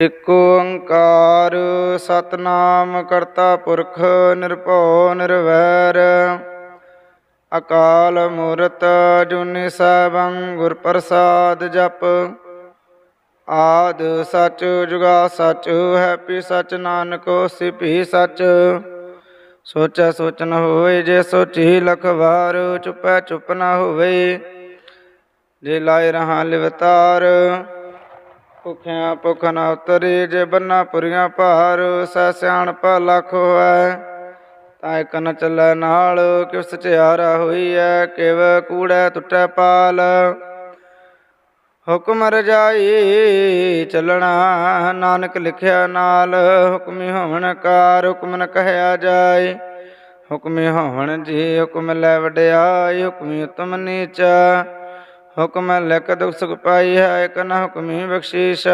ਇਕ ਓੰਕਾਰ ਸਤਨਾਮ ਕਰਤਾ ਪੁਰਖ ਨਿਰਭਉ ਨਿਰਵੈਰ। ਅਕਾਲ ਮੂਰਤ ਜੁਨੀ ਸੈਭੰ ਗੁਰ ਪ੍ਰਸਾਦ ਜਪ। ਆਦ ਸਚ ਜੁਗਾ ਸਚ, ਹੈਪੀ ਸਚ ਨਾਨਕ ਸਿਪੀ ਭੀ ਸਚ। ਸੋਚੈ ਸੋਚ ਨ ਹੋਏ ਜੇ ਸੋਚੀ ਲਖ ਵਾਰ ਚੁਪੈ ਚੁਪ ਨ ਹੋਵੇ। ਜੇ ਲਾਇ ਰਹਾ ਲਿਵਤਾਰ ਭੁਖਿਆ ਭੁਖ ਨਾ ਉਤਰੇ ਜੇ ਬੰਨਾ ਪੁਰੀਆਂ ਭਾਰ ਸੈ ਸਿਆਣਪ ਲੱਖ ਹੋਐ। ਤਾਂ ਇਕ ਨ ਚੱਲੈ ਨਾਲ ਕਿਵ ਸਚਿਆਰਾ ਹੋਈ ਕਿਵ ਕੂੜੈ ਟੁੱਟੈ ਪਾਲ। ਹੁਕਮ ਰਜਾਈ ਚੱਲਣਾ, ਨਾਨਕ ਲਿਖਿਆ ਨਾਲ, ਹੁਕਮੀ ਹੋਵਣ ਕਾਰ, ਹੁਕਮ ਨ ਕਹਿਆ ਜਾਏ। ਹੁਕਮੀ ਹੋਵਣ ਜੀ ਹੁਕਮ ਲੈ ਵਡਿਆਈ, ਹੁਕਮੀ ਉਤਮ ਨੀਚ। ਹੁਕਮ ਲਿਖ ਦੁਖ ਸੁਖ ਪਾਈ ਹੈ, ਇਕ ਨ ਹੁਕਮੀ ਬਖਸ਼ੀਸ਼।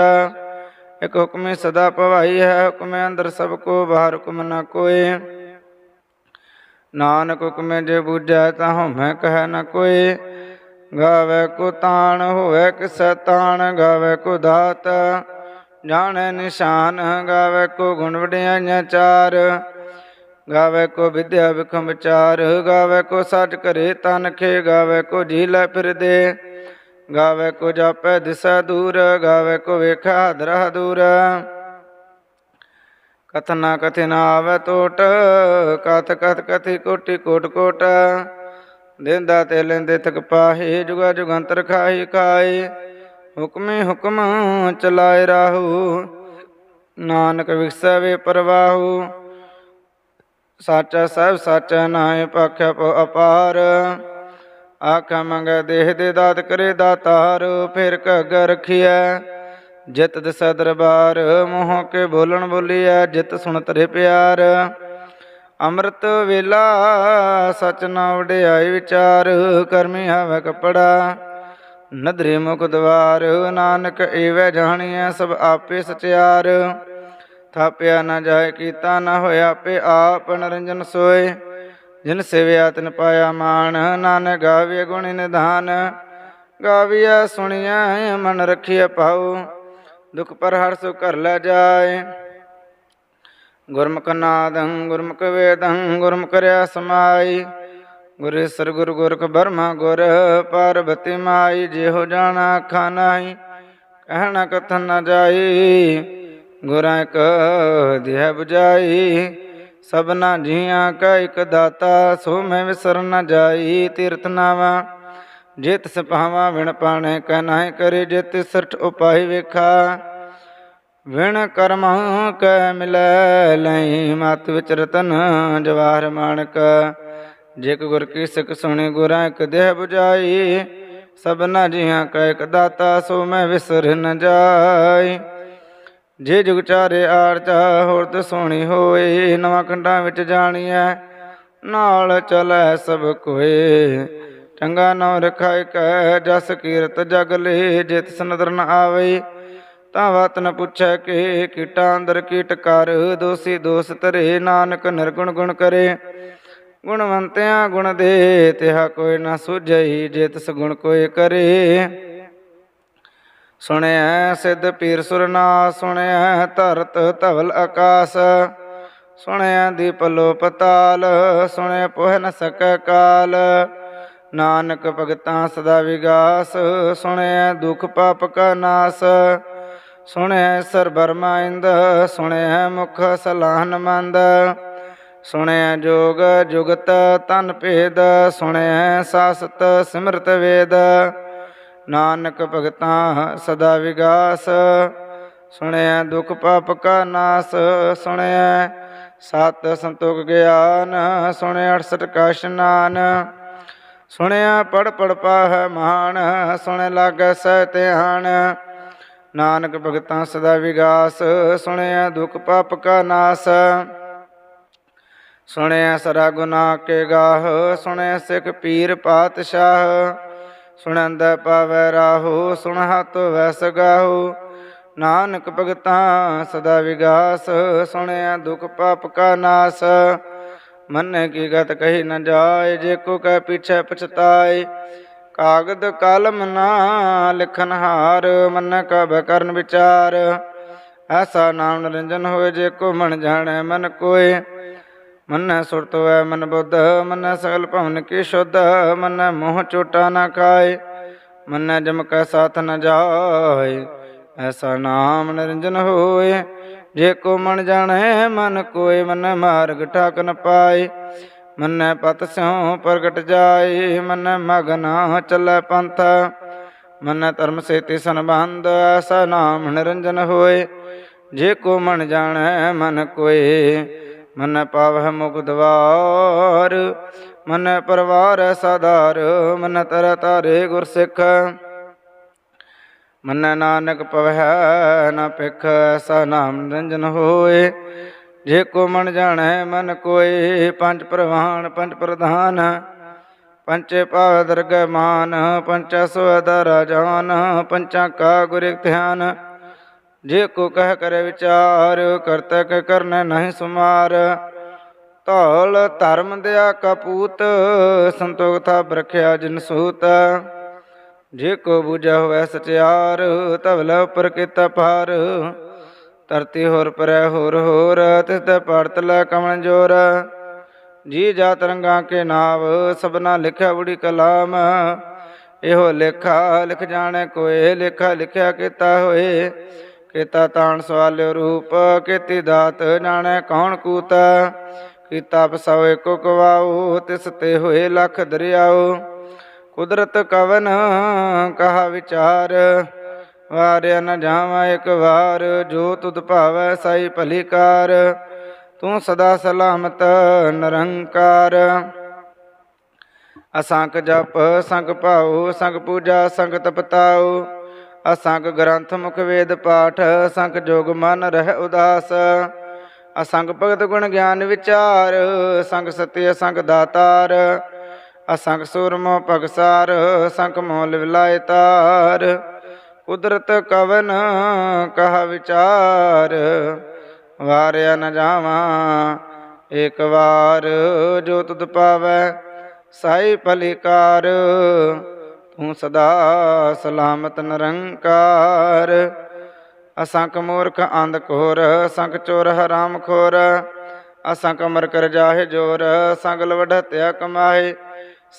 ਇਕ ਹੁਕਮੀ ਸਦਾ ਭਵਾਈ ਹੈ, ਹੁਕਮੇ ਅੰਦਰ ਸਭ ਕੋ, ਬਾਹਰ ਹੁਕਮ ਨ ਕੋਏ ਨਾਨਕ ਹੁਕਮੇ ਜੇ ਬੂਝੈ, ਤਾਂ ਹਉਮੈ ਕਹਿ ਨ ਕੋਏ ਗਾਵੇ ਕੋ ਤਾਣ, ਹੋਵੇ ਕਿਸੈ ਤਾਣ, ਗਾਵੇ ਕੋ ਦਾਤ। ਜਾਣੈ ਨਿਸ਼ਾਨ, ਗਾਵੇ ਕੋ ਗੁਣ ਵਡਿਆਈਆਂ ਚਾਰ। ਗਾਵੇ ਕੋ ਵਿਦਿਆ ਵਿਖਮ ਵਿਚਾਰ ਗਾਵੇ ਕੋ ਸੱਚ ਕਰੇ ਤਨ ਖੇ, ਗਾਵੇ ਕੋ ਝੀਲੇ ਫਿਰਦੇ। ਗਾਵੇ ਕੋ ਜਾਪੈ ਦਿਸੈ ਦੂਰ, ਗਾਵੇ ਕੋ ਵੇਖਾ ਦਰਹ ਦੂਰ। ਕਥਨਾ ਕਥਿ ਨਾ ਆਵੇ ਟੋਟ, ਕਥ ਕਥ ਕਥਿ ਕੋਟੀ ਕੋਟ ਕੋਟ। ਦਿੰਦਾ ਤੇ ਲੈਂਦੇ ਤਕ ਪਾਹੇ, ਜੁਗਾ ਜੁਗੰਤਰ ਖਾਈ ਖਾਏ। ਹੁਕਮੇ ਹੁਕਮ ਚਲਾਏ ਰਾਹੂ, ਨਾਨਕ ਵਿਖਸੈ ਵੇ ਪਰਵਾਹੂ। ਸਾਚਾ ਸਭ ਸਾਚਾ ਨਾਏ ਪਾਖਿਆ ਅਪਾਰ। ਆਖ ਮੰਗੈ ਦੇਹ ਦੇ ਦਾਤ ਕਰੇ ਦਾਤਾਰ, ਫਿਰ ਕਗ ਰਖਿਐ। ਜਿਤ ਦਿਸੈ ਦਰਬਾਰ ਮੋਹ ਕੇ ਬੋਲਣ ਬੋਲੀਐ, ਜਿਤ ਸੁਣ ਤਰੇ ਪਿਆਰ। ਅੰਮ੍ਰਿਤ ਵੇਲਾ, ਸਚ ਨਾ ਵਡਿਆਈ ਵਿਚਾਰ, ਕਰਮੀ ਆਵੇ ਕਪੜਾ। ਨਦਰੇ ਮੁਖ ਦਵਾਰ, ਨਾਨਕ ਏਵੈ ਜਾਣੀਐ, ਸਭ ਆਪੇ ਸਚਿਆਰ। ਥਾਪਿਆ ਨਾ ਜਾਏ, ਕੀਤਾ ਨਾ ਹੋਇਆ ਆਪੇ ਆਪ ਨਰੰਜਨ ਸੋਏ। ਜਿਨ ਸੇਵਿਆ ਤਿਨ ਪਾਇਆ ਮਾਨ ਨਾਨਕ ਗਾਵੇ ਗੁਣ ਨਿਧਾਨ। ਗਾਵਿਆ ਸੁਣੀਐ, ਮਨ ਰਖੀਐ ਪਾਉ ਦੁਖ ਪਰ ਹਰ ਸੁ ਘਰ ਲੈ ਜਾਏ। ਗੁਰਮੁਖ ਨਾਦੰ, ਗੁਰਮੁਖ ਵੇਦੰ, ਗੁਰਮੁਖ ਰਿਆ ਸਮਾਈ। ਗੁਰੇਸਰ ਗੁਰ ਗੁਰਖ ਬਰਮਾ ਗੁਰ, ਪਾਰਬਤੀ ਮਾਈ, ਜਿਹੋ ਜਾਣਾ ਅੱਖਾਂ ਨਾਹੀ, ਕਹਿਣਾ ਕਥਨ ਨਾ ਜਾਈ। ਗੁਰਾਂ ਕ ਦਿਹ 부ਜਾਈ ਸਭਨਾ ਜੀਆਂ ਕਾ ਇਕ ਦਾਤਾ, ਸੋ ਮੈਂ ਵਿਸਰ ਨ ਜਾਈ, ਤੀਰਥ ਨਾਵਾ। ਜਿਤ ਸਪਾਵਾ ਵਿਣ ਪਾਣੇ ਕੈ ਨਾਹਿ ਕਰੇ ਜਿਤ ਸਰਠ ਉਪਾਈ ਵੇਖਾ। ਵਿਣ ਕਰਮ ਕੈ ਮਿਲੈ ਲਈ, ਮਤ ਵਿਚ ਰਤਨ ਜਵਾਹਰ ਮਾਣਕ। ਜਿਕ ਗੁਰ ਕੀ ਸਿੱਖ ਸੁਣੀ, ਗੁਰਾਂ ਇਕ ਦੇਹ 부ਜਾਈ ਸਭਨਾ ਜੀਆਂ ਕੈ ਇਕ ਦਾਤਾ, ਸੋ ਮੈਂ ਵਿਸਰ ਨ ਜਾਈ। ਜੇ ਜੁਗ ਚਾਰੇ ਆਰਚਾ ਹੋਰ ਤੇ ਸੋਣੀ ਹੋਏ, ਨਵਾਂ ਖੰਡਾਂ ਵਿੱਚ ਜਾਣੀਐ, ਨਾਲ ਚਲੈ ਸਭ ਕੋਏ। ਚੰਗਾ ਨਾਮ ਰਖਾਇ ਕੈ ਜਸ ਕੀਰਤ ਜਗ ਲੇ, ਜਿਤ ਸਨਦਰ ਨ ਆਵੇ। ਤਾਂ ਬਾਤ ਨ ਪੁੱਛੈ ਕਿ, ਕੀਟਾਂ ਅੰਦਰ ਕੀਟ ਕਰ, ਦੋਸੀ ਦੋਸ ਧਰੇ, ਨਾਨਕ ਨਿਰਗੁਣ ਗੁਣ ਕਰੇ। ਗੁਣਵੰਤਿਆਂ ਗੁਣ ਦੇ, ਤਿਹਾ ਕੋਈ ਨਾ ਸੁਝਈ ਜੇ ਤਿਸ ਗੁਣ ਕੋਈ ਕਰੇ। ਸੁਣਿਆ ਸਿੱਧ ਪੀਰ ਸੁਰਨਾ ਸੁਣਿਆ ਧਰਤ ਧਵਲ ਆਕਾਸ ਸੁਣਿਆ ਦੀਪ ਲੋ ਪਤਾਲ ਸੁਣਿਆ ਪੋਹ ਨ ਸਕੈ ਕਾਲ। ਨਾਨਕ ਭਗਤਾਂ ਸਦਾ ਵਿਗਾਸ ਸੁਣਿਆ ਦੁਖ ਪਾਪ ਕਾ ਨਾਸ ਸੁਣਿਆ ਸਰ ਬਰਮਾ ਇੰਦ ਸੁਣਿਆ ਮੁਖ ਸਲਾਹਨ ਮੰਦ ਸੁਣਿਆ ਜੋਗ ਜੁਗਤ ਤਨ ਭੇਦ ਸੁਣਿਆ ਸਾਸਤ ਸਿਮਰਤ ਵੇਦ। ਨਾਨਕ ਭਗਤਾਂ ਸਦਾ ਵਿਗਾਸ ਸੁਣਿਆ ਦੁਖ ਪਾਪ ਕਾ ਨਾਸ ਸੁਣਿਆ ਸਤ ਸੰਤੋਖ ਗਿਆਨ ਸੁਣਿਆ 68 ਕਾ ਇਸ਼ਨਾਨ ਸੁਣਿਆ ਪੜ ਪੜ ਪਾਹ ਮਾਨ ਸੁਣ ਲਾਗੈ ਸਹਿ ਧਿਆਨ। ਨਾਨਕ ਭਗਤਾਂ ਸਦਾ ਵਿਗਾਸ ਸੁਣਿਆ ਦੁਖ ਪਾਪ ਕਾ ਨਾਸ ਸੁਣਿਆ ਸਰਾ ਗੁਨਾਹ ਕੇ ਗਾਹ ਸੁਣਿਆ ਸਿੱਖ ਪੀਰ ਪਾਤਸ਼ਾਹ। ਸੁਣੰਦ ਪਾਵੈ ਰਾਹੋ, ਸੁਣ ਹਤ ਵੈਸ ਗਾਹੋ ਨਾਨਕ ਭਗਤਾਂ, ਸਦਾ ਵਿਗਾਸ, ਸੁਣਿਆ ਦੁਖ ਪਾਪ ਕਾ ਨਾਸ। ਮਨ ਕੀ ਗਤ ਕਹੀ ਨ ਜਾਏ, ਜੇ ਕੋ ਕਹਿ ਪਿਛੈ ਪਛਤਾਏ। ਕਾਗਦ ਕਲਮ ਨਾ ਲਿਖਨ ਹਾਰ, ਮਨ ਕਬ ਕਰਨ ਵਿਚਾਰ। ਐਸਾ ਨਾਮ ਨਿਰੰਜਨ ਹੋਏ, ਜੇ ਕੋ ਮਨ ਜਾਣੈ ਮਨ ਕੋਏ। ਮਨੈ ਸੁਰਤ ਹੋਇ ਮਨ ਬੁੱਧ, ਮਨੈ ਸਗਲ ਭਵਨ ਕੀ ਸ਼ੁੱਧ, ਮਨੈ ਮੋਹ ਚੋਟਾ ਨਾ ਖਾਏ, ਮਨੈ ਜਮ ਕੈ ਸਾਥ ਨ ਜਾਏ, ਐਸਾ ਨਾਮ ਨਿਰੰਜਨ ਹੋਏ, ਜੇ ਕੋ ਮਨ ਜਾਣੈ, ਮਨ ਕੋਏ, ਮਨੈ ਮਾਰਗ ਠਾਕ ਨ ਪਾਏ, ਮਨੈ ਪਤ ਸਿਉ ਪ੍ਰਗਟ ਜਾਏ, ਮਨੈ ਮਗਨਾ ਚੱਲੈ ਪੰਥ, ਮਨੈ ਧਰਮ ਸੇਤੀ ਸੰਬੰਧ, ਐਸਾ ਨਾਮ ਨਿਰੰਜਨ ਹੋਏ, ਜੇ ਕੋ ਮਨ ਜਾਣੈ, ਮਨ ਕੋਏ ਮਨ ਪਾਵਹਿ ਮੁਖ ਦਵਾਰ ਮਨ ਪਰਵਾਰ ਸਦਾਰ, ਮਨ ਤਰ ਤਾਰੇ ਗੁਰ ਸਿੱਖ। ਮਨੈ ਨਾਨਕ ਪਵਹਿ ਨ ਪਿਖ ਐਸਾ ਨਾਮ ਰੰਜਨ ਹੋਏ। ਜੇ ਕੋ ਮਨ ਜਾਣੈ, ਮਨ ਕੋਏ, ਪੰਜ ਪ੍ਰਵਾਨ, ਪੰਜ ਪ੍ਰਧਾਨ। ਪੰਚੇ ਪਾਵ ਦਰਗਹਿ ਮਾਨ, ਪੰਚਾ ਸੋਦਾ ਰਾਜਾਨ, ਪੰਚਾ ਕਾ ਗੁਰ ਧਿਆਨ। ਜੇ ਕੋ ਕਹਿ ਕਰੇ ਵਿਚਾਰ ਕਰਤਕ ਕਰਨ ਕਰਨੈ ਨਹੀਂ ਸੁਮਾਰ। ਧੌਲ ਧਰਮ ਦਿਆ ਕਪੂਤ, ਸੰਤੋਖ ਥਾ ਬਰਖਿਆ ਜਿਨ ਸੂਤ। ਜੇ ਕੋ ਬੁਝਾ ਹੋਵੇ ਸਚਿਆਰ ਤਵਲ ਉਪਰ ਕੀਤਾ ਪਾਰ ਧਰਤੀ ਹੋਰ ਪਰੈ ਹੋਰ ਹੋਰ, ਤਿਸ ਤੇ ਪੜਤ ਲੈ ਕਮਣ ਜੋਰ। ਜੀ ਜਾ ਰੰਗਾਂ ਕੇ ਨਾਵ, ਸਭਨਾ ਲਿਖਿਆ ਬੁੜੀ ਕਲਾਮ। ਇਹੋ ਲੇਖਾ ਲਿਖ ਜਾਣੇ ਕੋਏ, ਲੇਖਾ ਲਿਖਿਆ ਕੀਤਾ ਹੋਏ। ਕੀਤਾ ਤਾਣ ਸਵਾਲਿਓ ਰੂਪ, ਕੀਤੀ ਦਾਤ ਜਾਣੈ ਕੌਣ ਕੂਤ? ਕੀਤਾ ਪਸਾਵੇ ਕੋ ਕਵਾਉ, ਤਿਸ ਤੇ ਹੋਏ ਲੱਖ ਦਰਿਆਉ। ਕੁਦਰਤ ਕਵਨ ਕਹਾ ਵਿਚਾਰ? ਵਾਰਿਆ ਨ ਜਾਵਾਂ ਇੱਕ ਵਾਰ, ਜੋ ਤੁਧ ਭਾਵੈ ਸਾਈ ਭਲੀ ਕਾਰ। ਤੂੰ ਸਦਾ ਸਲਾਮਤ ਨਿਰੰਕਾਰ। ਅਸੰਖ ਜਪ, ਸੰਗ ਭਾਉ, ਸੰਗ ਪੂਜਾ, ਸੰਗ ਤਪਤਾਉ। ਅਸੰਗ ਗ੍ਰੰਥ ਮੁਖ ਵੇਦ ਪਾਠ, ਅਸੰਗ ਜੋਗ ਮਨ ਰਹਿ ਉਦਾਸ। ਅਸੰਗ ਭਗਤ ਗੁਣ ਗਿਆਨ ਵਿਚਾਰ ਸੰਗ ਸਤਿ ਅਸੰਖ ਦਾਤਾਰ। ਅਸੰਗ ਸੂਰਮੋ ਭਗਸਾਰ ਅਸੰਖ ਮੋਲ ਵਿਲਾਇ ਤਾਰ। ਕੁਦਰਤ ਕਵਨ ਕਹਾ ਵਿਚਾਰ, ਵਾਰਿਆ ਨ ਜਾਵਾਂ ਏਕ ਵਾਰ। ਜੋ ਤੁਧ ਪਾਵੈ, ਸਾਈ ਭਲਿਕਾਰ ਤੂੰ ਸਦਾ ਸਲਾਮਤ ਨਿਰੰਕਾਰ। ਅਸੰਖ ਮੂਰਖ ਅੰਧ ਘੋਰ, ਅਸੰਖ ਚੋਰ ਹਰਾਮ ਖੋਰ, ਅਸੰਖ ਅਮਰ ਕਰ ਜਾਹੇ ਜੋਰ ਸੰਗ ਲਵਢਤਿਆ ਕਮਾਏ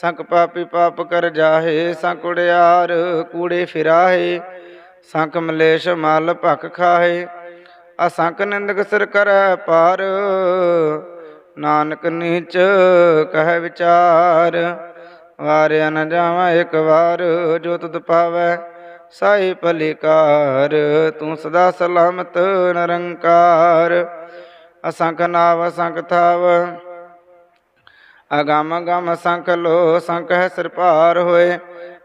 ਸੰਖ ਪਾਪੀ ਪਾਪ ਕਰ ਜਾਹੇ ਸੰਕ ਉੜਿਆਰ ਕੂੜੇ ਫਿਰਾਹੇ ਸੰਖ ਮਲੇਸ਼ ਮਲ ਭਖ ਖਾਹੇ, ਅਸੰਖ ਨਿੰਦਕ ਸਿਰ ਕਰ ਪਾਰ, ਨਾਨਕ ਨੀਚ ਕਹਿ ਵਿਚਾਰ। ਵਾਰਿਆ ਨ ਜਾਵਾਂ ਇੱਕ ਵਾਰ, ਜੋ ਤੁਧ ਪਾਵੈ ਸਾਈ ਭਲਿਕਾਰ। ਤੂੰ ਸਦਾ ਸਲਾਮਤ, ਨਿਰੰਕਾਰ। ਅਸੰਖ ਨਾਵ, ਅਸੰਖ ਥਾਵ। ਅਗਮ ਗਮ ਸੰਖ ਲੋ, ਸੰਖ ਹੈ ਸਿਰ ਭਾਰ ਹੋਏ।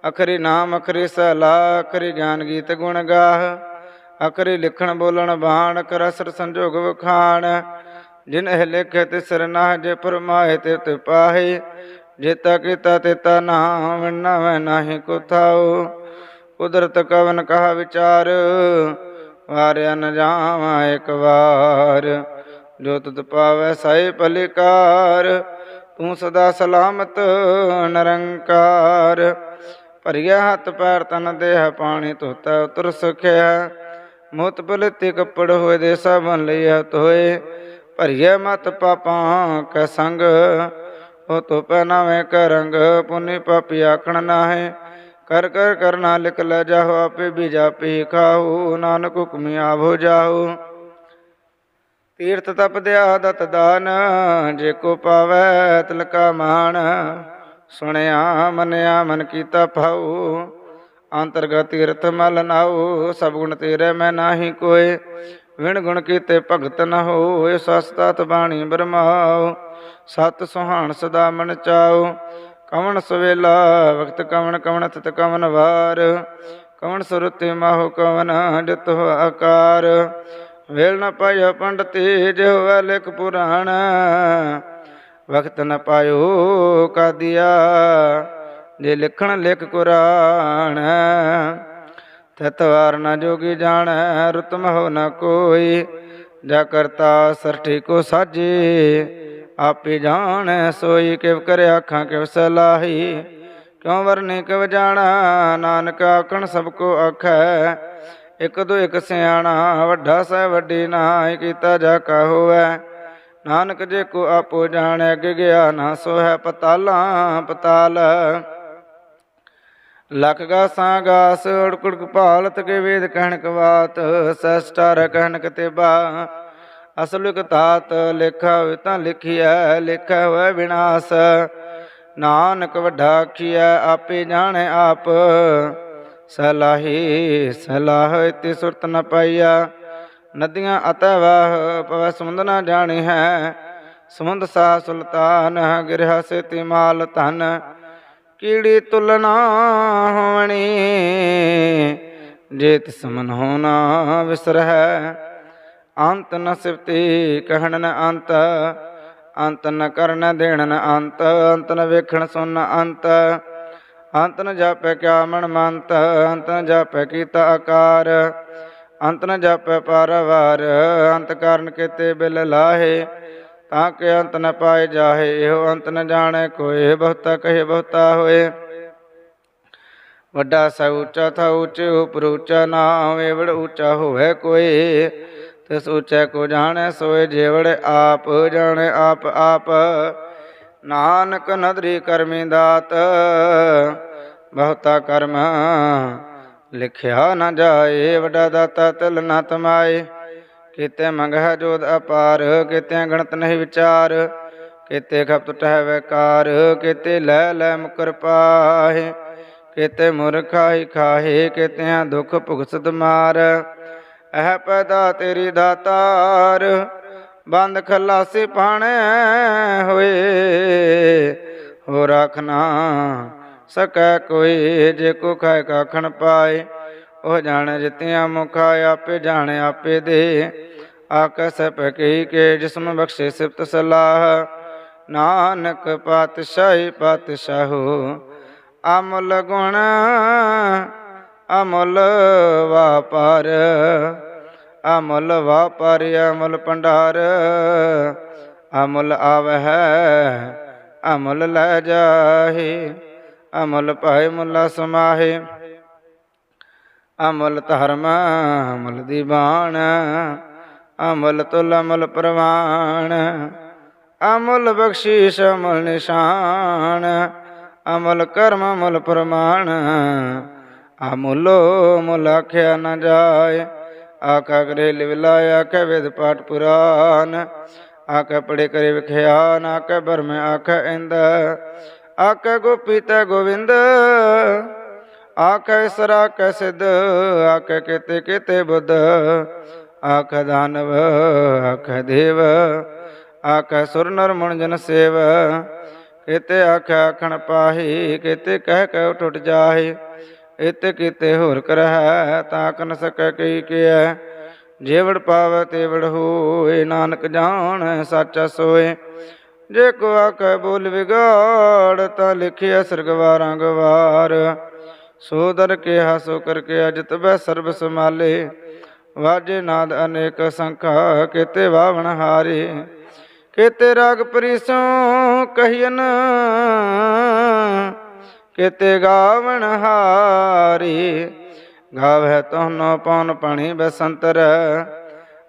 ਅਖਰੀ ਨਾਮ, ਅਖਰੀ ਸਲਾ, ਅਖਰੀ ਗਿਆਨ ਗੀਤ ਗੁਣ ਗਾਹ। ਅਖਰੀ ਲਿਖਣ, ਬੋਲਣ, ਬਾਣ ਅਖਰ ਅਸਰ ਸੰਜੋਗ ਵਖਾਣ। ਜਿਨ ਇਹ ਲਿਖੇ ਤਿਸਰ ਨਾ ਜੇ ਪਰਮਾਏ ਤੇ ਤੇ ਪਾਹੇ। ਜੇਤਾ ਕੀਤਾ ਤੇਤਾ ਨਾਮ ਨਵ ਨਾਹੀ ਕੋ ਕੁਦਰਤ ਕਵਨ ਕਹਾ ਵਿਚਾਰ, ਵਾਰਿਆ ਨ ਜਾਵਾਂ ਇੱਕ ਵਾਰ। ਜੋ ਤੁਧ ਪਾਵੈ ਸਾਈ ਭਲਿਕਾਰ, ਤੂੰ ਸਦਾ ਸਲਾਮਤ ਨਿਰੰਕਾਰ। ਭਰਿਆ ਹੱਥ ਪੈਰ ਤਨ ਦੇਹ ਪਾਣੀ ਧੋਤਾ, ਉਤਰ ਸੁਖਿਆ। ਮੁਤ ਬਲਤੇ ਕੱਪੜ ਹੋਏ ਦੇ ਸਭਨ ਲਈ ਲਿਆ ਤੋਏ ਭਰਿਆ ਮਤ ਪਾਪਾਂ ਕੈ ਸੰਗ ਉਹ ਤੋ ਪਹਿਨਾਵੇਂ ਕਰੰਗ ਪੁਨੀ ਪਾਪੀ ਆਖਣ ਨਾਹੇ। ਕਰ ਕਰ ਕਰਨਾ ਲਿਖ ਲੈ ਜਾਹੋ, ਆਪੇ ਵੀ ਜਾਪੀ ਨਾਨਕ ਹੁਕਮੀ ਆਭੋ ਜਾਹੂ ਤੀਰਥ ਤਪ ਦਿਆ ਦਤ ਦਾਨ, ਜੇ ਕੋ ਪਾਵੈ ਤਿਲਕਾ ਮਾਨ ਸੁਣਿਆ, ਮਨਿਆ, ਮਨ ਕੀਤਾ ਭਾਉ ਅੰਤਰਗਤ ਤੀਰਥ ਮਲ ਨਾਉ ਸਭ ਗੁਣ ਤੇਰੇ ਮੈਂ ਨਾਹੀ ਕੋਏ। ਵਿਣ ਗੁਣ ਕੀਤੇ ਭਗਤ ਨ ਹੋਏ ਸਸਤਤ ਬਾਣੀ ਬਰਮਾਉ ਸਤ ਸੁਹਾਣ ਸਦਾ ਮਨ ਚਾਉ ਕਵਣ ਸਵੇਲਾ, ਵਕਤ ਕਵਣ ਕਵਣ ਤਤ ਕਵਣ ਵਾਰ। ਕਵਣ ਸੁਰਤਿ ਮਾਹੋ ਕਵਨ ਜਤ ਹੋ ਆਕਾਰ। ਵੇਲ ਨ ਪਾਇਆ ਪੰਡਤੀ, ਜਿਹ ਲਿਖ ਪੁਰਾਣ। ਵਕਤ ਨ ਪਾਇਓ ਕਾਦੀਆ, ਜੇ ਲਿਖਣ ਲਿਖ ਕੁਰਾਨ। ਤਤਵਾਰ ਨ ਜੋਗੀ ਜਾਣੈ, ਰਤਮ ਹੋ ਨ ਕੋਈ। ਜਾ ਕਰਤਾ ਸਰਠੀ ਕੋ ਸਾਜੇ, ਆਪੇ ਜਾਣੈ ਸੋਈ ਕਿਵ ਕਰੇ ਆਖਾਂ ਕਿਵ ਸਲਾਹੀ ਕਿਉ ਵਰਨੇ ਕਿਵ ਜਾਣਾ, ਨਾਨਕ ਆਖਣ ਸਭ ਕੋ ਆਖੈ। ਇਕ ਦੋ ਇਕ ਸਿਆਣਾ, ਵੱਡਾ ਸਹਿ ਵੱਡੀ ਨਾਇ ਕੀਤਾ ਜਾ ਕਾ ਹੋਵੇ। ਨਾਨਕ ਜੇ ਕੋ ਆਪੋ ਜਾਣੈ, ਅਗੇ ਗਿਆ ਨਾ ਸੋ ਹੈ ਪਤਾਲਾਂ, ਪਤਾਲ। ਲਖ ਗਾਸਾਂ ਗਾਸ ਉੜਕੁੜ ਕਪਾਲਤ ਕੇ ਵੇਦ ਕਹਿਣ ਕਵਾਤ ਸਸਟਰ ਕਹਿਣ ਕਤੇਬਾ ਅਸਲ ਇਕ ਲਿਖਾ ਹੋਇ ਤਾਂ ਲਿਖਿਆ ਲਿਖਾ ਹੋਇ ਵਿਨਾਸ਼। ਨਾਨਕ ਵੱਡਾ ਆਖੀਐ, ਆਪੇ ਜਾਣੇ ਆਪ। ਸਲਾਹੀ, ਸਲਾਹ ਤੇ ਸੁਰਤ ਨ ਪਾਈਆ ਨਦੀਆਂ ਅਤੈ ਵਾਹ, ਪਵੈ ਸਮੁੰਦ ਨ ਜਾਣੀ ਹੈ ਸਮੁੰਦ ਸਾ ਸੁਲਤਾਨ, ਗਿਰਹ ਸੇ ਮਾਲ ਧਨ। ਕੀੜੀ ਤੁਲਨਾ ਹੋਣੀ ਜੇ ਤਿਸ ਮਨ ਹੋਣਾ ਵਿਸਰਹਿ ਅੰਤ ਨ ਸਿਫਤੀ ਕਹਿਣ ਨ ਅੰਤ ਅੰਤ ਨ ਕਰਨ ਦੇਣ ਨ ਅੰਤ ਅੰਤ ਨ ਵੇਖਣ ਸੁਣ ਅੰਤ ਅੰਤ ਨ ਜਾਪੈ ਕਿਆ ਮਨ ਮੰਤ, ਅੰਤ ਨ ਜਾਪੈ ਕੀਤਾ ਆਕਾਰ, ਅੰਤ ਨ ਜਾਪੈ ਪਾਰਵਾਰ, ਅੰਤ ਕਾਰਨ ਕੀਤੇ ਬਿਲ ਲਾਹੇ। ਤਾਂ ਕਿ ਅੰਤ ਨ ਪਾਏ ਜਾਹੇ, ਇਹੋ ਅੰਤ ਨ ਜਾਣੇ ਕੋਏ ਬਹੁਤਾ ਕਹੇ ਬਹੁਤਾ ਹੋਏ। ਵੱਡਾ ਸਾ ਉੱਚਾ ਥਾ ਉੱਚੇ, ਉਪਰ ਉੱਚਾ ਨਾਮ ਏਵੜ ਉੱਚਾ ਹੋਵੇ ਕੋਈ। ਤਿਸ ਉੱਚੈ ਕੋ ਜਾਣੇ, ਸੋਏ ਜੇਵੜ ਆਪ, ਜਾਣੇ ਆਪ ਆਪ। ਨਾਨਕ ਨਦਰੀ ਕਰਮੀ ਦਾਤ, ਬਹੁਤਾ ਕਰਮ ਲਿਖਿਆ ਨਾ ਜਾਏ, ਵੱਡਾ ਦਾਤਾ ਤਿਲ ਨਾ ਤਮਾਏ। ਕੀਤੇ ਮੰਗਹਿ ਜੋਦ ਅਪਾਰ, ਕੀਤੇ ਗਣਤ ਨਹੀਂ ਵਿਚਾਰ, ਕੀਤੇ ਖਪਤ ਟਹਿ ਵੈਕਾਰ, ਕੀਤੇ ਲੈ ਲੈ ਮੁਕਰ ਪਾਹੇ, ਕੀਤੇ ਮੁਰਖਾਈ ਖਾਹੇ, ਕੀਤਿਆਂ ਦੁਖ ਭੁਗਸਤ ਮਾਰ। ਇਹ ਪੈਦਾ ਤੇਰੀ ਦਾਤਾਰ, ਬੰਦ ਖਲਾਸੀ ਪਾਣੇ ਹੋਏ ਹੋ ਰਖਨਾ ਸਕੈ ਕੋਈ, ਜੇ ਕੋ ਖਾਇ ਕਾਖਣ ਪਾਏ। ਉਹ ਜਾਣ ਜਿਤਿਆਂ ਮੁਖਾ ਆਪੇ ਜਾਣੇ ਆਪੇ ਦੇ। ਆਕੈ ਸਭ ਕੇ ਜਿਸਮ ਬਖਸ਼ੇ ਸਿਫਤ ਸਲਾਹ। ਨਾਨਕ ਪਾਤਸ਼ਾਹੀ ਪਾਤਸ਼ਾਹੋ, ਅਮਲ ਗੁਣ, ਅਮਲ ਵਾਪਾਰ, ਅਮਲ ਵਾਪਰ, ਅਮਲ ਭੰਡਾਰ। ਅਮਲ ਆਵਹਿ, ਅਮਲ ਲੈ ਜਾਹੇ, ਅਮਲ ਪਾਏ ਮੁਲਾ ਸਮਾਹੇ। ਅਮਲ ਧਰਮ, ਅਮਲ ਦੀਵਾਨ, ਅਮਲ ਤੁਲ, ਅਮਲ ਪ੍ਰਵਾਨ, ਅਮਲ ਬਖਸ਼ੀਸ਼, ਅਮਲ ਨਿਸ਼ਾਨ, ਅਮਲ ਕਰਮ, ਅਮਲ ਪ੍ਰਮਾਣ, ਅਮੁਲੋ ਮੁਲ ਆਖਿਆ ਨਾ ਜਾਏ, ਆਖਾ ਕਰੇ ਲਿਵਲਾਇਆ ਆਖੇ ਵੇਦ ਪਾਠ ਪੁਰਾਨ, ਆਖੇ ਪੜੇ ਕਰੇ ਵਿਖਿਆਨ, ਆਖੇ ਬਰਮ ਆਖੇ ਇੰਦ, ਆਖੇ ਗੋਪੀ ਤੇ ਗੋਵਿੰਦ ਆਖੈ ਸਰਾ ਕੈ ਸਿਧ, ਆਖੇ ਕਿਤੇ ਕਿਤੇ ਬੁੱਧ। ਆਖੇ ਦਾਨਵ, ਆਖ ਦੇਵ, ਆਖੇ ਸੁਰ ਨਰ ਮਣ ਜਨ ਸੇਵ। ਕਿਤੇ ਆਖੇ ਆਖਣ ਪਾਹੀ, ਕਿਤੇ ਕਹਿ ਕਹਿ ਟੁੱਟ ਜਾਹੇ। ਇਤੇ ਕਿਤੇ ਹੋਰ ਕਰਹਿ, ਤਾਂ ਕਨ ਸਕੈ ਕਈ ਕਿਐ। ਜੇਵੜ ਪਾਵੈ ਤੇਵੜ ਹੋਏ, ਨਾਨਕ ਜਾਣ ਸਾਚਾ ਸੋਏ। ਜੇ ਕੋ ਆਖੈ ਬੋਲ ਵਿਗਾੜ, ਤਾਂ ਲਿਖਿਆ ਸਰਗਵਾਰਾਂ ਗਵਾਰ। ਸੋ ਦਰ ਕੇ ਹਾਸੋ ਕਰਕੇ ਅਜਤ ਬੈ ਸਰਬ ਸਮਾਲੇ ਵਾਜੇ ਨਾਦ ਅਨੇਕ ਸੰਖਾ, ਕੀਤੇ ਵਾਵਣ ਹਾਰੇ। ਕੀਤੇ ਰਾਗ ਪਰਿਸੋਂ ਕਹੀਨ ਕੀਤੇ ਗਾਵਣ ਹਾਰੀ। ਗਾਵੇ ਤੋਨੋ ਪਉਨ ਪਣੀ ਬਸੰਤਰ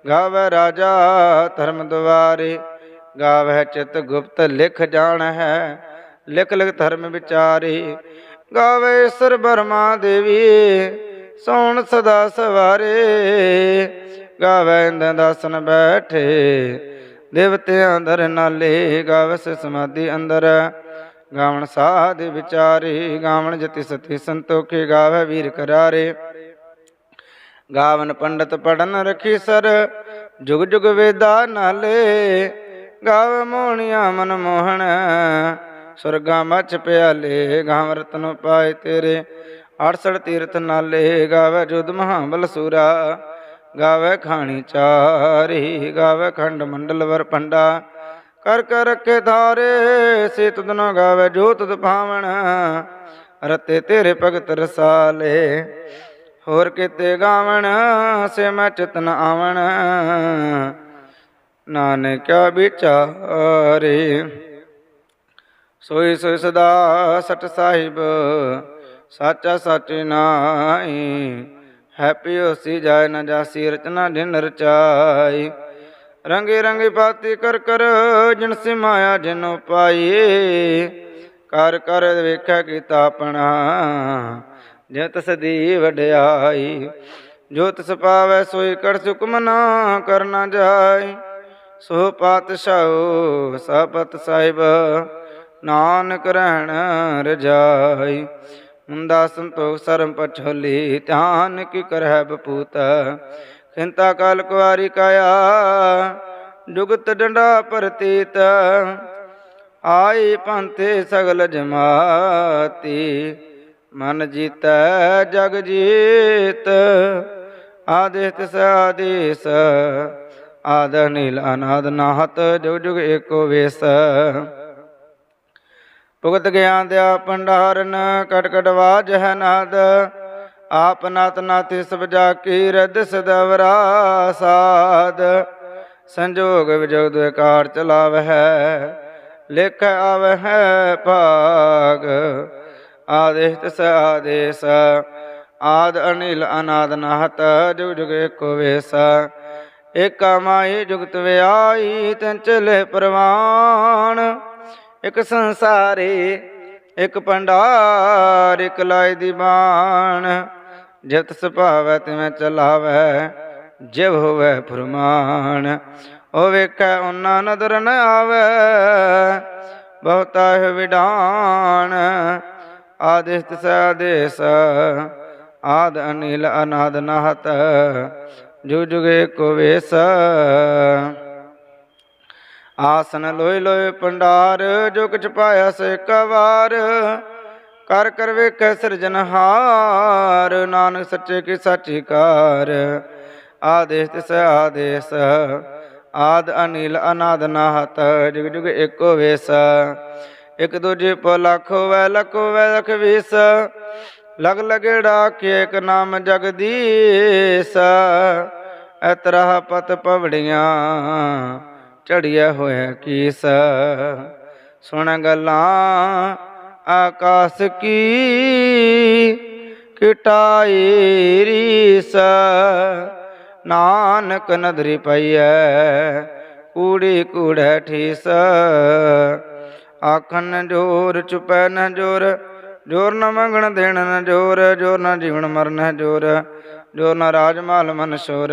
ਗਾਵੇ ਰਾਜਾ ਧਰਮ ਦੁਆਰੇ। ਗਾਵੇ ਚਿਤ ਗੁਪਤ ਲਿਖ ਜਾਣ ਹੈ ਲਿਖ ਲਿਖ ਧਰਮ ਵਿਚਾਰੇ। ਗਾਵੇ ਈਸਰ ਬਰਮਾ ਦੇਵੀ, ਸੋਣ ਸਦਾ ਸਵਾਰੇ। ਗਾਵੇ ਇੰਦ ਦਾਸਨ ਬੈਠੇ, ਦੇਵਤਿਆਂ ਅੰਦਰ ਨਾਲੇ। ਗਾਵੇ ਸਮਾਧੀ ਅੰਦਰ, ਗਾਵਣ ਸਾਧ ਵਿਚਾਰੇ। ਗਾਵਣ ਜਤੀ ਸਤੀ ਸੰਤੋਖੇ, ਗਾਵੇ ਵੀਰ ਕਰਾਰੇ। ਗਾਵਨ ਪੰਡਤ ਪੜਨ ਰਖੀ ਸਰ, ਜੁਗ ਜੁਗ ਵੇਦਾ ਨਾਲੇ। ਗਾਵ ਮੋਹਣੀਆਂ ਮਨ ਮੋਹਣ ਸੁਰਗਾ ਮਚ ਪਿਆਲੇ, ਗਾਵ ਰਤਨ ਪਾਏ ਤੇਰੇ। 68 ਤੀਰਥ ਨਾਲੇ, ਗਾਵੇ ਜੁਦ ਮਹਾਬਲ ਸੂਰਾ। ਗਾਵੇ ਖਾਣੀ ਚਾਰੀ, ਗਾਵੇ ਖੰਡ ਮੰਡਲ ਵਰ ਪੰਡਾ। ਕਰ ਕਰ ਰੱਖੇ ਧਾਰੇ ਸੇ ਤੁਧ ਨ ਗਾਵੇ ਜੋ ਤੁਧ ਭਾਵਨ ਰਤੇ ਤੇਰੇ ਭਗਤ ਰਸਾਲੇ, ਹੋਰ ਕਿਤੇ ਗਾਵਣ, ਸੇ ਮੈਂ ਚਿਤਨ ਆਵਣ। ਨਾਨਕਿਆ ਵਿਚਾਰੇ ਸੋਈ ਸੋਈ ਸਦਾ ਸਟ ਸਾਹਿਬ, ਸਾਚਾ ਸਚ ਨਾਈ ਹੈਪੀ ਹੋਸੀ ਜਾਇ ਨ ਜਾਸੀ, ਰਚਨਾ ਜਿਨ ਰਚਾਈ। ਰੰਗੇ ਰੰਗੇ ਪਾਤੀ ਕਰ ਕਰ ਜਿਨ ਸੇ ਮਾਇਆ ਜਿਨੋ ਪਾਈ। ਕਰ ਕਰ ਵੇਖਿਆ ਕੀਤਾ ਆਪਣਾ ਜੇ ਤਸ ਦੀ ਵਡਿਆਈ। ਜੋ ਤਸ ਪਾਵੈ ਸੋਈ ਕਰ ਸੁਕਮ ਨਾ ਕਰਨਾ ਜਾਏ ਸੋ ਪਾਤਸ਼ਾਹੋ ਸਪਤ ਸਾਹਿਬ ਨਾਨਕ ਰਹਿਣ ਰਜਾਈ। ਹੁੰਦਾ ਸੰਤੋਖ ਸਰਮ ਪਛੋਲੀ, ਧਿਆਨ ਕੀ ਕਰਹਿ ਬਪੂਤ। ਖਿੰਤਾ ਕਾਲ ਕੁਆਰੀ ਕਾਇਆ, ਜੁਗਤ ਡੰਡਾ ਪ੍ਰਤੀਤ। ਆਈ ਪੰਥੇ ਸਗਲ ਜਮਾਤੀ, ਮਨ ਜੀਤੈ ਜਗ ਜੀਤ। ਆਦੇਸ ਤਿਸ ਆਦੇਸ ਆਦ ਨੀਲ ਅਨਾਦ ਨਾਹਤ, ਜੁਗ ਜੁਗ ਏਕੋ ਵੇਸ। ਭੁਗਤ ਗਿਆਨ ਦਿਆ ਭੰਡਾਰਨ ਕਟ ਵਾਜ ਹੈ ਨਾਦ। ਆਪ ਨਾਤ ਨਾਥੀ ਸਭ ਜਾ ਕੀ ਰਦ ਸਦਵਰਾ ਸਾਧ ਸੰਜੋਗ ਵਿਜੋਗ ਦੁਇ ਕਾਰ ਚਲਾਵਹਿ, ਲਿਖ ਆਵਹਿ ਭਾਗ। ਆਦੇਸ਼ ਤਿਸ ਆਦੇਸ, ਆਦ ਅਨਿਲ ਅਨਾਦ ਨਾਹਤ, ਜੁਗ ਜੁਗ ਏਕੋ ਵੇਸ। ਏਕਾ ਮਾਈ ਜੁਗਤ ਵਿਆਈ ਤੈਨ ਚਲੇ ਪ੍ਰਵਾਨ। ਇਕ ਸੰਸਾਰੇ, ਇਕ ਭੰਡਾਰ, ਇਕ ਲਾਇ ਦੀ ਜਿਤ ਸੁਭਾਵੈ ਤਿਵੇਂ ਚਲਾਵੈ, ਜਿਵ ਹੋਵੈ ਫਰਮਾਨ। ਉਹ ਵੇਖੈ ਉਹਨਾਂ ਨਦਰ ਨ ਆਵੈ, ਬਹੁਤਾ ਹੈ ਵਿਡਾਨ। ਆਦਿਸ਼ ਤਿਸ ਆਦੇਸ ਆਦ ਅਨਿਲ ਅਨਾਦ ਨਾਹਤ, ਜੁਗ ਜੁਗੇ ਕੋ ਵੇਸ। ਆਸਨ ਲੋਏ ਲੋਏ ਪੰਡਾਰ ਜੋ ਕਿਛ ਪਾਇਆ ਸੇ ਕਵਾਰ ਕਰ ਕਰ ਵੇਖੈ ਸਿਰਜਨਹਾਰ ਨਾਨਕ ਸੱਚੇ ਕੀ ਸਾਚੀ ਕਾਰ। ਆਦੇਸ ਤਿਸ ਆਦੇਸ, ਆਦ ਅਨਿਲ ਅਨਾਦ ਨਾਹਤ, ਜੁਗ ਜੁਗ ਏਕੋ ਵੇਸ। ਇਕ ਦੂਜੇ ਪੋ ਲੱਖ ਵੈ ਲੱਖ ਵੈ ਲਖ ਵੀਸ। ਲਗ ਲਗੜਾ ਕੇ ਇੱਕ ਨਾਮ ਜਗਦੀਸ਼ ਐਤਰਾ ਪਤ ਪਵੜੀਆਂ ਚੜਿਆ ਹੋਇਆ ਕੀਸ। ਸੁਣ ਗੱਲਾਂ ਆਕਾਸ ਕੀ, ਕਿਟਾਈ ਰੀਸ। ਨਾਨਕ ਨਦਰੀ ਪਈਐ, ਕੂੜੀ ਕੂੜੈ ਠੀਸ। ਆਖਣ ਜੋਰ, ਚੁਪੈ ਨ ਜੋਰ ਜੋਰ ਨ ਮੰਗਣ ਦੇਣ ਨ ਜੋਰ ਜੋਰ ਨ ਜੀਵਨ ਮਰਨ ਜੋਰ ਜੋਰ ਨ ਰਾਜ ਮਾਲ ਮਨ ਸ਼ੋਰ,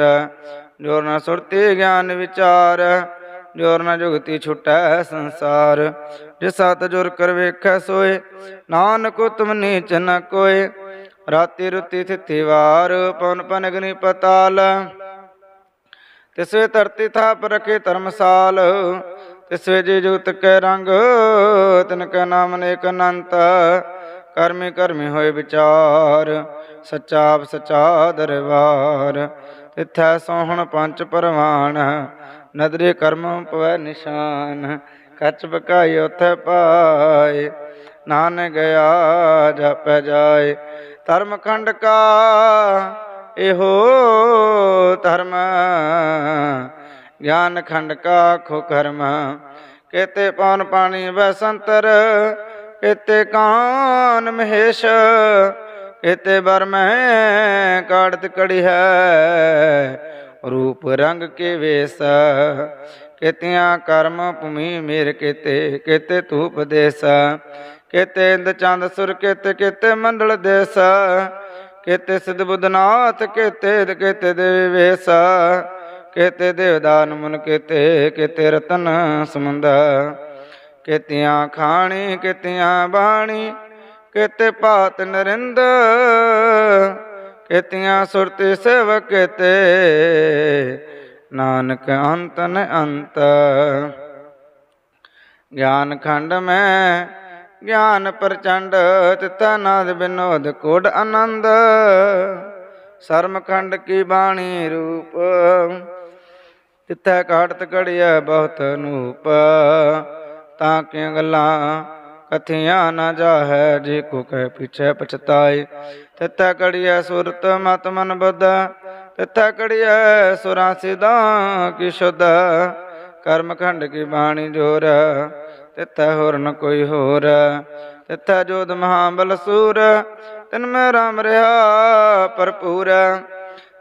ਜੋਰ ਨ ਸੁਰਤੀ ਗਿਆਨ ਵਿਚਾਰ। ਜੋਰ ਨਾ ਜੁਗਤੀ ਛੁਟੈ ਸੰਸਾਰ। ਜੇ ਸਤ ਜੁਰ ਕਰ ਵੇਖੈ ਸੋਏ, ਨਾਨਕ ਤੁਮ ਨੀਚ ਨ ਕੋਏ। ਰਾਤੀ ਰੁਤੀ ਥਿਤੀ ਵਾਰ ਪਵਨ ਪਨ ਅਗਨੀ ਪਤਾਲ। ਤਿਸਵੇ ਧਰਤੀ ਥਾਪ ਰਖੇ ਧਰਮਸਾਲ। ਤਿਸਵੇ ਜੀ ਜੁਗਤ ਕੈ ਰੰਗ, ਤਿਨ ਕੈ ਨਾਮ ਨੇਕ ਅਨੰਤ। ਕਰਮੀ ਕਰਮੀ ਹੋਏ ਵਿਚਾਰ, ਸੱਚਾ ਆਪ ਸੱਚਾ ਦਰਬਾਰ। ਤਿਥੈ ਸੋਹਣ ਪੰਜ ਪਰਵਾਨ ਨਦਰੇ ਕਰਮ ਪਵੈ ਨਿਸ਼ਾਨ, ਕੱਚ ਬਕਾਈ ਉਥੈ ਪਾਏ। ਨਾਨ ਗਿਆ ਜਪੈ ਜਾਏ। ਧਰਮ ਖੰਡ ਕਾ ਇਹੋ ਧਰਮ ਗਿਆਨ ਖੰਡ ਕਾ ਖੋ ਕਰਮ। ਕੇਤੇ ਪਵਨ ਪਾਣੀ ਬਸੰਤਰ ਕੇਤੇ ਕਾਨ ਮਹੇਸ਼, ਕੇਤੇ ਬਰਮੈ ਕਾੜਤ ਕੜੀ ਹੈ। ਰੂਪ ਰੰਗ ਕੇ ਵੇਸ। ਕੇਤਿਆਂ ਕਰਮ ਭੂਮੀ ਮੇਰ ਕਿਤੇ, ਕੇਤੇ ਧੂਪ ਦੇਸ। ਕਿਤੇ ਇੰਦ ਚੰਦ ਸੁਰ, ਕਿਤੇ, ਕੇਤੇ ਮੰਡਲ ਦੇਸ। ਕਿਤੇ ਸਿਧ ਬੁੱਧਨਾਥ, ਕਿਤੇ ਕਿਤੇ ਦੇਵ ਵੇਸ। ਕਿਤੇ ਦੇਵਦਾਨ ਮਨ ਕਿਤੇ ਕਿਤੇ ਰਤਨ ਸਮੁੰਦ। ਕੇਤੀਆਂ ਖਾਣੀ, ਕੇਤੀਆਂ ਬਾਣੀ, ਕਿਤੇ ਭਾਤ ਨਰਿੰਦ। ਕੇਤੀਆਂ ਸੁਰਤੀ ਸੇਵਕ ਤੇ ਨਾਨਕ ਅੰਤ ਨ ਅੰਤ। ਗਿਆਨ ਖੰਡ ਮੈਂ ਗਿਆਨ ਪ੍ਰਚੰਡ ਤਿਤਾ ਨਾਦ ਬਿਨੋਦ ਕੋਡ ਆਨੰਦ। ਸ਼ਰਮਖੰਡ ਕੀ ਬਾਣੀ ਰੂਪ, ਤਿੱਥੈ ਕਾਟਤ ਕੜਿਆ ਬਹੁਤ ਨੂਪ। ਤਾਂ ਕਿ ਗੱਲਾਂ ਕਥੀਆਂ ਨਾ ਜਾਹੈ, ਜੇ ਕੋ ਕਹਿ ਪਿਛੈ ਪਛਤਾਏ। ਤਿੱਥੈ ਕੜਿਆ ਸੁਰਤ ਮਤ ਮਨ ਬੁੱਧ, ਤਿੱਥੈ ਕੜਿਆ ਸੁਰਾਂ ਸਿਦਾ ਕੀ ਸ਼ੁੱਧ। ਕਰਮ ਖੰਡ ਕੀ ਬਾਣੀ ਜੋਰ, ਤਿੱਥੈ ਹੋਰ ਨ ਕੋਈ ਹੋਰ। ਤਿਥੈ ਜੋਦ ਮਹਾਬਲ ਸੂਰ, ਤਿਨ ਮੈਂ ਰਾਮ ਰਹਾ ਭਰਪੂਰ।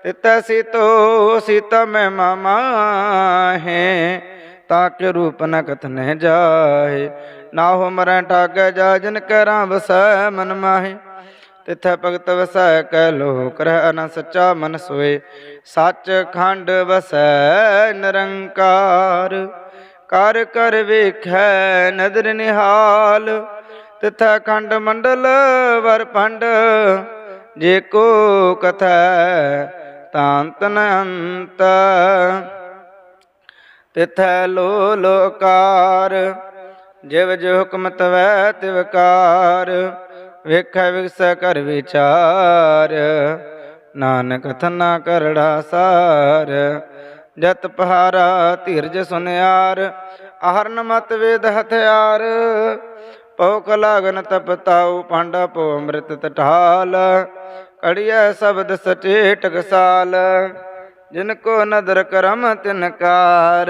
ਤਿਤੈ ਸੀਤੋ ਸੀਤਾ ਮੈਂ ਮਾਮਾ ਹੈ ਤਾਕੇ ਰੂਪ ਨ ਕਥਨੇ ਜਾਏ ਨਾ ਹੋ ਮਰੈ ਠਾਗੈ ਜਾ ਜਨ ਕੈ ਰਾਮ ਵਸੈ ਮਨ ਮਾਹੇ। ਤਿਥੈ ਭਗਤ ਵਸੈ ਕੈ ਲੋ ਰਹਿ ਨ ਸੱਚਾ ਮਨ ਸੋਏ। ਸੱਚ ਖੰਡ ਵਸੈ ਨਿਰੰਕਾਰ। ਕਰ ਕਰ ਵੇਖੈ ਨਦਰ ਨਿਹਾਲ। ਤਿਥੈ ਖੰਡ ਮੰਡਲ ਵਰ ਪੰਡ ਜੇ ਕੋ ਕਥੈ ਤਾਂਤ ਅੰਤ ਤਿਥੈ ਲੋ ਲੋਕਾਰ। ਜਿਵ ਜੋ ਹੁਕਮ ਤਵੈ ਤਿਵਕਾਰ ਵੇਖੈ ਵਿਗਸੈ ਕਰ ਵਿਚਾਰ। ਨਾਨਕ ਥਨਾ ਕਰੜਾ ਸਾਰ, ਜਤ ਪਹਾਰਾ ਧੀਰਜ ਸੁਨਿਆਰ ਆਹਰਨ ਮਤ ਵੇਦ ਹਥਿਆਰ। ਪਉ ਲਾਗਨ ਤਪਤਾਉ ਪਾਂਡਾ ਪੋ ਅੰਮ੍ਰਿਤ ਤਠਾਲ। ਕੜੀਐ ਸ਼ਬਦ ਸਚੇ ਟਕਸਾਲ ਜਿਨ ਕੋ ਨਦਰ ਕਰਮ ਤਿਨਕਾਰ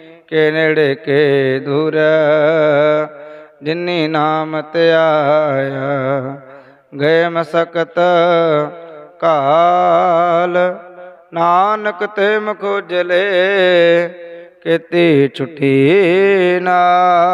ਕੇ ਨੇੜੇ ਕੇ ਦੂਰ, ਜਿਨੀ ਨਾਮ ਧਿਆਇਆ ਗਏ ਮਸਕਤ ਕਾਲ। ਨਾਨਕ ਤੇ ਮੁਖ ਉਜਲੇ, ਕੀਤੀ ਛੁਟੀ ਨਾ